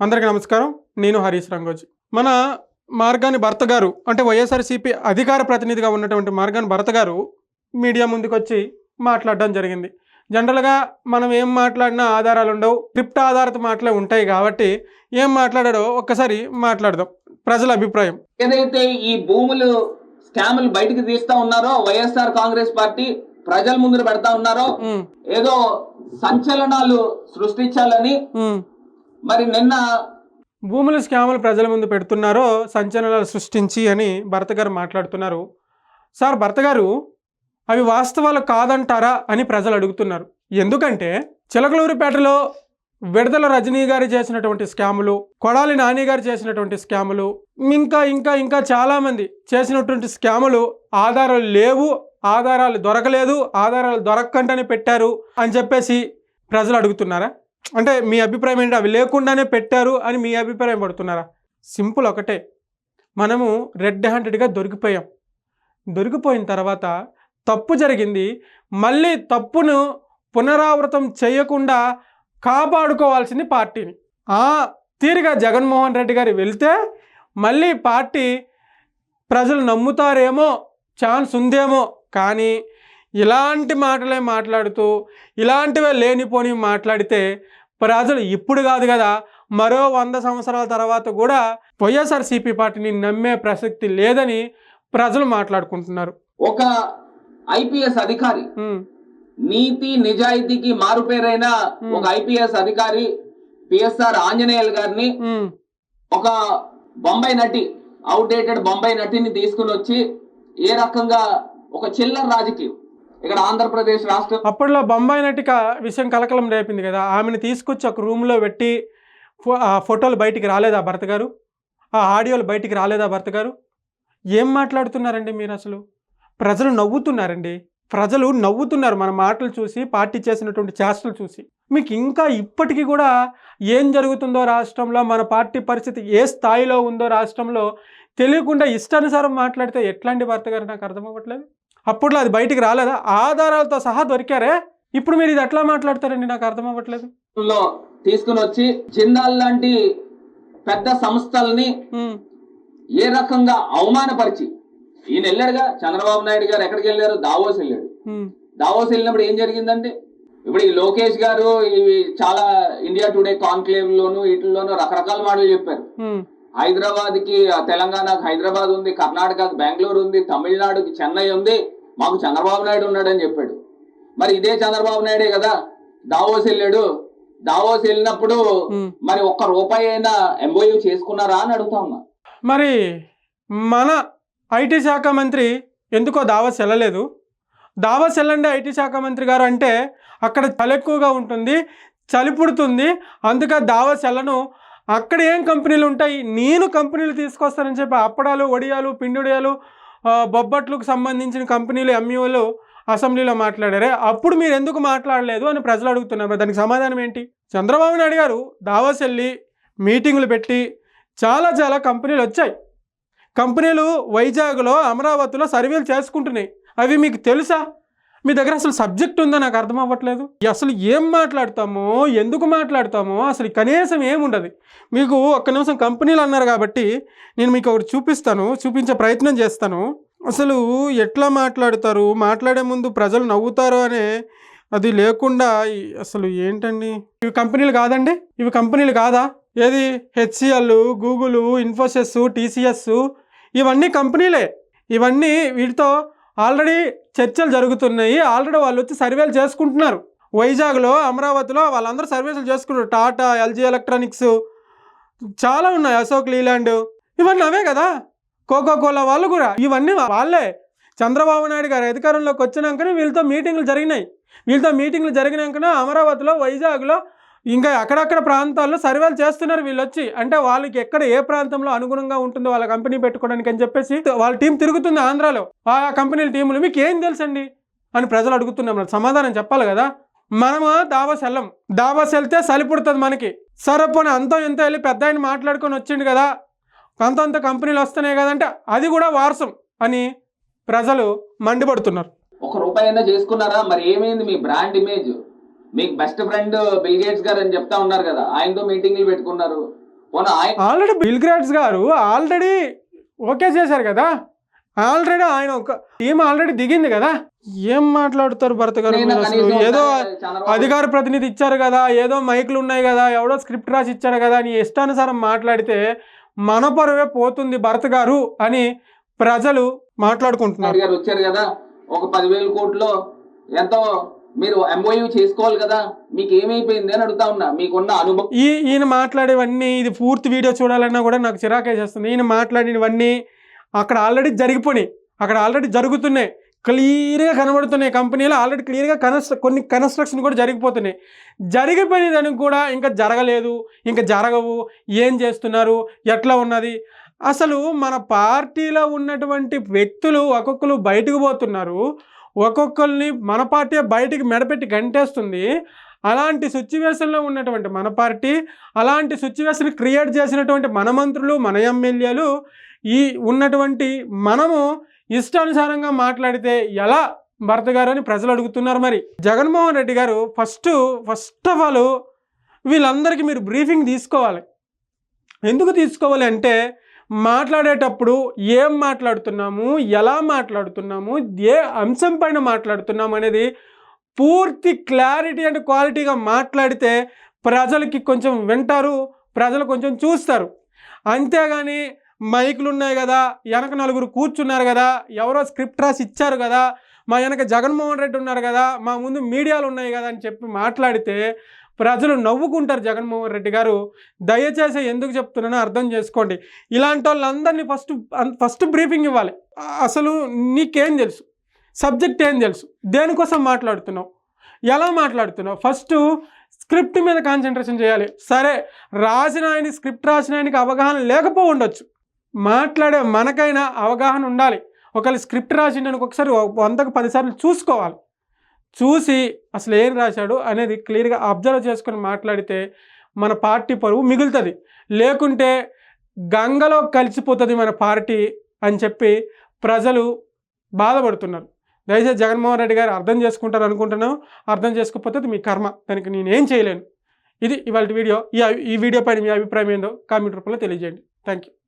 అందరికీ నమస్కారం. నేను హరీష్ రంగోజీ. మన మార్గాని భర్త గారు అంటే వైఎస్ఆర్సీపీ అధికార ప్రతినిధిగా ఉన్నటువంటి మార్గాని భర్త గారు మీడియా ముందుకు వచ్చి మాట్లాడడం జరిగింది. జనరల్గా మనం ఏం మాట్లాడినా ఆధారాలు ఉండవు. క్రిప్ట్ ఆధారిత మాటలే ఉంటాయి కాబట్టి ఏం మాట్లాడాడో ఒక్కసారి మాట్లాడదాం. ప్రజల అభిప్రాయం. ఏదైతే ఈ భూములు స్కాములు బయటికి తీస్తా ఉన్నారో వైఎస్ఆర్ కాంగ్రెస్ పార్టీ ప్రజల ముందు పెడతా ఉన్నారో ఏదో సంచలనాలు సృష్టించాలని. మరి నిన్న భూముల స్కాములు ప్రజల ముందు పెడుతున్నారో సంచలనాలు సృష్టించి అని భర్త గారు మాట్లాడుతున్నారు. సార్ భర్త గారు అవి వాస్తవాలు కాదంటారా అని ప్రజలు అడుగుతున్నారు. ఎందుకంటే చిలకలూరుపేటలో విడదల రజనీ గారు చేసినటువంటి స్కాములు కొడాలి నాని గారు చేసినటువంటి స్కాములు ఇంకా ఇంకా ఇంకా చాలామంది చేసినటువంటి స్కాములు ఆధారాలు లేవు ఆధారాలు దొరకలేదు ఆధారాలు దొరక్కంటనే పెట్టారు అని చెప్పేసి ప్రజలు అడుగుతున్నారా? అంటే మీ అభిప్రాయం ఏంటి? అవి లేకుండానే పెట్టారు అని మీ అభిప్రాయం పడుతున్నారా? సింపుల్ ఒకటే. మనము రెడ్ హ్యాండెడ్గా దొరికిపోయాం. దొరికిపోయిన తర్వాత తప్పు జరిగింది. మళ్ళీ తప్పును పునరావృతం చేయకుండా కాపాడుకోవాల్సింది పార్టీని. ఆ తీరుగా జగన్మోహన్ రెడ్డి గారు వెళ్తే మళ్ళీ పార్టీ ప్రజలు నమ్ముతారేమో ఛాన్స్ ఉందేమో. కానీ ఇలాంటి మాటలే మాట్లాడుతూ ఇలాంటివే లేనిపోని మాట్లాడితే ప్రజలు ఇప్పుడు కాదు కదా. మరో వంద సంవత్సరాల తర్వాత కూడా వైఎస్ఆర్సీపీ పార్టీని నమ్మే ప్రసక్తి లేదని ప్రజలు మాట్లాడుకుంటున్నారు. ఒక ఐపీఎస్ అధికారి నీతి నిజాయితీకి మారుపేరైన. ఒక ఐపీఎస్ అధికారి పిఎస్ఆర్ ఆంజనేయులు గారిని ఒక బొంబాయి నటి అవుట్డేటెడ్ బొంబాయి నటిని తీసుకుని వచ్చి ఏ రకంగా ఒక చిల్లర రాజకీయం. ఇక్కడ ఆంధ్రప్రదేశ్ రాష్ట్రం అప్పట్లో బొంబాయి నటిక విషయం కలకలం రేపింది కదా. ఆమెను తీసుకొచ్చి ఒక రూమ్లో పెట్టి ఫోటోలు బయటికి రాలేదా భర్త గారు? ఆ ఆడియోలు బయటికి రాలేదా భర్త గారు? ఏం మాట్లాడుతున్నారండి మీరు అసలు? ప్రజలు నవ్వుతున్నారండి. ప్రజలు నవ్వుతున్నారు మన మాటలు చూసి పార్టీ చేసినటువంటి చేష్టలు చూసి. మీకు ఇంకా ఇప్పటికీ కూడా ఏం జరుగుతుందో రాష్ట్రంలో మన పార్టీ పరిస్థితి ఏ స్థాయిలో ఉందో రాష్ట్రంలో తెలియకుండా ఇష్టానుసారం మాట్లాడితే ఎట్లాంటి భర్త గారు నాకు అర్థం అవ్వట్లేదు. అప్పట్లో అది బయటికి రాలేదా? ఆధారాలతో సహా దొరికారే? ఇప్పుడు మీరు ఇది ఎట్లా మాట్లాడతారండి నాకు అర్థం అవ్వట్లేదు. తీసుకుని వచ్చి జిందాల్ లాంటి పెద్ద సంస్థల్ని ఏ రకంగా అవమానపరిచి ఈయన వెళ్ళాడుగా చంద్రబాబు నాయుడు గారు ఎక్కడికి వెళ్ళారు? దావోస్ వెళ్ళాడు. దావోస్ వెళ్ళినప్పుడు ఏం జరిగిందంటే ఇప్పుడు ఈ లోకేష్ గారు ఇవి చాలా ఇండియా టుడే కాన్క్లేవ్ లోను వీటిల్లోనూ రకరకాల మాటలు చెప్పారు. హైదరాబాద్కి తెలంగాణకు హైదరాబాద్ ఉంది కర్ణాటకకు బెంగళూరు ఉంది తమిళనాడుకి చెన్నై ఉంది మాకు చంద్రబాబు నాయుడు ఉన్నాడని చెప్పాడు. మరి ఇదే చంద్రబాబు నాయుడే కదా? దావోస్ వెళ్ళాడు. దావోస్ వెళ్ళినప్పుడు. మరి ఒక్క రూపాయి అయినా ఎంఓయూ చేసుకున్నారా అని అడుగుతా ఉన్నా. మరి మన ఐటీ శాఖ మంత్రి ఎందుకో దావస్ వెళ్ళలేదు? దావస్ వెళ్ళండి ఐటీ శాఖ మంత్రి గారు అంటే అక్కడ చలి ఎక్కువగా ఉంటుంది చలి పుడుతుంది అందుకే దావస్ వెళ్ళను. అక్కడ ఏం కంపెనీలు ఉంటాయి? నేను కంపెనీలు తీసుకొస్తానని చెప్పి అప్పడాలు వడియాలు పిండిడియాలు బొబ్బట్లకు సంబంధించిన కంపెనీలు ఎంఈఓలు అసెంబ్లీలో మాట్లాడారే. అప్పుడు మీరు ఎందుకు మాట్లాడలేదు అని ప్రజలు అడుగుతున్నారు. దానికి సమాధానం ఏంటి? చంద్రబాబు నాయుడు గారు దావాస్ వెళ్ళి మీటింగులు పెట్టి చాలా చాలా కంపెనీలు వచ్చాయి. కంపెనీలు వైజాగ్లో అమరావతిలో సర్వేలు చేసుకుంటున్నాయి. అవి మీకు తెలుసా? మీ దగ్గర అసలు సబ్జెక్ట్ ఉందో? నాకు అర్థం అవ్వట్లేదు. అసలు ఏం మాట్లాడతామో ఎందుకు మాట్లాడతామో అసలు కనీసం ఏముండదు. మీకు ఒక్క నిమిషం కంపెనీలు అన్నారు కాబట్టి నేను మీకు ఒకటి చూపిస్తాను చూపించే ప్రయత్నం చేస్తాను. అసలు ఎట్లా మాట్లాడతారు? మాట్లాడే ముందు ప్రజలు నవ్వుతారు అనే అది లేకుండా అసలు ఏంటండి? ఇవి కంపెనీలు కాదండి? ఇవి కంపెనీలు కాదా? ఏది? హెచ్సిఎల్ గూగుల్ ఇన్ఫోసిస్ టీసీఎస్ ఇవన్నీ కంపెనీలే. ఇవన్నీ వీటితో ఆల్రెడీ చర్చలు జరుగుతున్నాయి. ఆల్రెడీ వాళ్ళు వచ్చి సర్వేలు చేసుకుంటున్నారు. వైజాగ్లో అమరావతిలో వాళ్ళందరూ సర్వేలు చేసుకుంటారు టాటా ఎల్జీ ఎలక్ట్రానిక్స్ చాలా ఉన్నాయి. అశోక్ లీలాండ్. ఇవన్నీ అవే కదా? కోకో కోలా వాళ్ళు కూడా. ఇవన్నీ వాళ్ళే. చంద్రబాబు నాయుడు గారు అధికారంలోకి వచ్చినాకనే వీళ్ళతో మీటింగ్లు జరిగినాయి. వీళ్ళతో మీటింగ్లు జరిగినాకనే అమరావతిలో వైజాగ్లో ఇంకా అక్కడక్కడ ప్రాంతాల్లో సర్వేలు చేస్తున్నారు వీళ్ళు వచ్చి అంటే వాళ్ళకి ఎక్కడ ఏ ప్రాంతంలో అనుగుణంగా ఉంటుందో వాళ్ళ కంపెనీ పెట్టుకోవడానికి అని చెప్పేసి వాళ్ళ టీం తిరుగుతుంది ఆంధ్రాలో. ఆ కంపెనీల టీములు మీకు ఏం తెలుసండి? అని ప్రజలు అడుగుతున్నాం సమాధానం చెప్పాలి కదా? మనము దావాస్ వెళ్ళం దావాస్ వెళ్తే సలిపుడుతుంది మనకి. సరపోని పోనీ అంతో ఇంత వెళ్ళి పెద్ద ఆయన మాట్లాడుకొని వచ్చిండు కదా. అంత అంత కంపెనీలు వస్తున్నాయి కదంటే అది కూడా వారసం అని ప్రజలు మండిపడుతున్నారు. ఒక రూపాయి అయినా చేసుకున్నారా? మరి ఏమైంది మీ బ్రాండ్ ఇమేజ్ మీకు best friend Bill Gates garu అని చెప్తా ఉన్నారు కదా ఆయనతో మీటింగ్లు పెట్టుకున్నారు. Already Bill Gates garu already okay చేశారు కదా? ఆల్రెడీ ఆయన ఒక టీం ఆల్రెడీ దిగింది కదా? ఏం మాట్లాడుతారు భరత్ గారు ఏదో అధికార ప్రతినిధి ఇచ్చారు కదా ఏదో మైకులు ఉన్నాయి కదా ఎవడో స్క్రిప్ట్ రాసి ఇచ్చాడు కదా అని ఇష్టానుసారం మాట్లాడితే మన పరువే పోతుంది భరత్ గారు అని ప్రజలు మాట్లాడుకుంటున్నారు. వచ్చారు కదా ఒక పదివేల కోట్లు ఎంతో మీరు ఎంఓయూ చేసుకోవాలి కదా మీకు ఏమైపోయింది అని అడుగుతా ఉన్నా మీకున్న అనుభవం. ఈ ఈయన మాట్లాడేవన్నీ ఇది పూర్తి వీడియో చూడాలన్నా కూడా నాకు చిరాకేసేస్తుంది. ఈయన మాట్లాడినవన్నీ అక్కడ ఆల్రెడీ జరిగిపోయినాయి. అక్కడ ఆల్రెడీ జరుగుతున్నాయి. క్లియర్గా కనబడుతున్నాయి. కంపెనీలో ఆల్రెడీ క్లియర్గా కన్స్ట్ర కొన్ని కన్స్ట్రక్షన్ కూడా జరిగిపోతున్నాయి. జరిగిపోయిన దానికి కూడా ఇంకా జరగలేదు. ఇంకా జరగవు. ఏం చేస్తున్నారు? ఎట్లా ఉన్నది? అసలు మన పార్టీలో ఉన్నటువంటి వ్యక్తులు ఒక్కొక్కరు బయటకు పోతున్నారు. ఒక్కొక్కరిని మన పార్టీ బయటికి మెడపెట్టి గంటేస్తుంది. అలాంటి సిచ్యువేషన్లో ఉన్నటువంటి మన పార్టీ అలాంటి సిచ్యువేషన్ క్రియేట్ చేసినటువంటి మన మంత్రులు మన ఎమ్మెల్యేలు ఈ ఉన్నటువంటి మనము ఇష్టానుసారంగా మాట్లాడితే ఎలా భర్త గారు అని ప్రజలు అడుగుతున్నారు మరి. జగన్మోహన్ రెడ్డి గారు ఫస్ట్ ఫస్ట్ ఆఫ్ ఆల్ వీళ్ళందరికీ మీరు బ్రీఫింగ్ తీసుకోవాలి. ఎందుకు తీసుకోవాలి అంటే మాట్లాడేటప్పుడు ఏం మాట్లాడుతున్నాము ఎలా మాట్లాడుతున్నాము ఏ అంశం పైన మాట్లాడుతున్నాము అనేది పూర్తి క్లారిటీ అండ్ క్వాలిటీగా మాట్లాడితే ప్రజలకి కొంచెం వింటారు ప్రజలు కొంచెం చూస్తారు. అంతేగాని మైకులు ఉన్నాయి కదా వెనక నలుగురు కూర్చున్నారు కదా ఎవరో స్క్రిప్ట్ రాసి ఇచ్చారు కదా మా వెనక జగన్మోహన్ రెడ్డి ఉన్నారు కదా మా ముందు మీడియాలు ఉన్నాయి కదా అని చెప్పి మాట్లాడితే ప్రజలు నవ్వుకుంటారు జగన్మోహన్ రెడ్డి గారు. దయచేసి ఎందుకు చెప్తున్నానో అర్థం చేసుకోండి. ఇలాంటి వాళ్ళందరినీ ఫస్ట్ ఫస్ట్ బ్రీఫింగ్ ఇవ్వాలి. అసలు నీకేం తెలుసు? సబ్జెక్ట్ ఏం తెలుసు? దేనికోసం మాట్లాడుతున్నావు? ఎలా మాట్లాడుతున్నావు? ఫస్ట్ స్క్రిప్ట్ మీద కాన్సన్ట్రేషన్ చేయాలి. సరే రాసిన ఆయన స్క్రిప్ట్ రాసిన ఆయనకి అవగాహన లేకపో ఉండొచ్చు మాట్లాడే మనకైనా అవగాహన ఉండాలి. ఒకవేళ స్క్రిప్ట్ రాసిండనికి ఒకసారి వందకు పదిసార్లు చూసుకోవాలి. చూసి అసలు ఏం రాశాడు అనేది క్లియర్గా అబ్జర్వ్ చేసుకొని మాట్లాడితే మన పార్టీ పరువు మిగులుతుంది. లేకుంటే గంగలో కలిసిపోతుంది మన పార్టీ అని చెప్పి ప్రజలు బాధపడుతున్నారు. దయచేసి జగన్మోహన్ రెడ్డి గారు అర్థం చేసుకుంటారు అనుకుంటున్నాను. అర్థం చేసుకోకపోతే అది మీ కర్మ. దానికి నేనేం చేయలేను. ఇది ఇవాళ వీడియో. ఈ ఈ వీడియో పైన మీ అభిప్రాయం ఏందో కామెంట్ రూపంలో తెలియజేయండి. Thank you